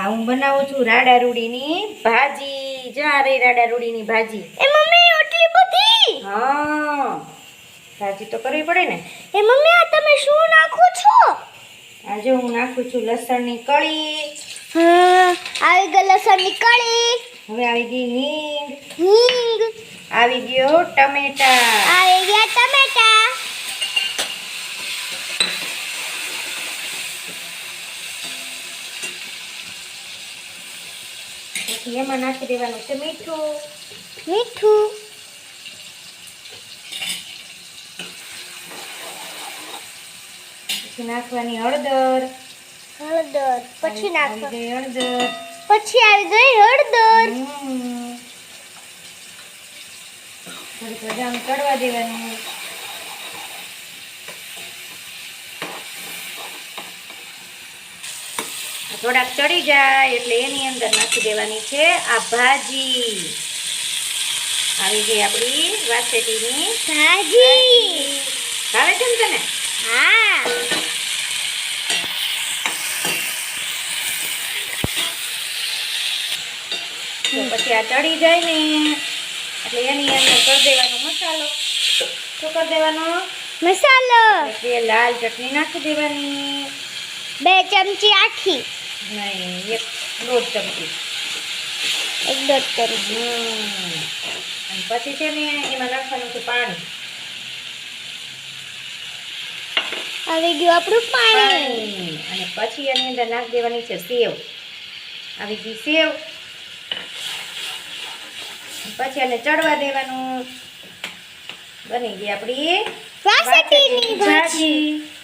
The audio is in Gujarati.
આ હું બનાવું છું રાડા રૂડીની ભાજી. જા રે રાડા રૂડીની ભાજી. એ મમ્મી એટલી બધી? હા ભાજી તો કરવી પડે ને. એ મમ્મી આ તમે શું નાખો છો? આજે હું નાખું છું લસણની કળી. હા આવી ગઈ લસણની કળી. હવે આવી ગઈ હિંગ. હિંગ. આવી ગયો ટમેટા. આવી ગયા ટમેટા. પછી એમાં નાખી દેવાનું છે મીઠું. મીઠું. પછી નાખવાની હળદર. હળદર. પછી નાખો હળદર. પછી આવી ગઈ હળદર. થોડીક વાર ચડવા દેવાનું. થોડાક ચડી જાય એટલે એની અંદર નાખી દેવાની છે. આ ભાજી. આવી ગઈ આપણી વાસેટીની ભાજી. ભાવે છે ને તને? હા. પછી આ ચડી જાય ને. એટલે એની અંદર કરી દેવાનો મસાલો. શું કરી દેવાનો? મસાલો. બે લાલ ચટણી નાખી દેવાની. બે ચમચી આખી. નહીં એક દોઢ ચમચી. એક દોઢ ચમચી અને પછી છે ને એમાં નાખવાનું છે પાણી. આવી ગયું આપણું પાણી. અને પછી એની અંદર નાખ દેવાની છે સેવ. આવી ગઈ સેવ. પછી એને ચડવા દેવાનું. બની ગઈ આપણી વાસેટીની ભાજી.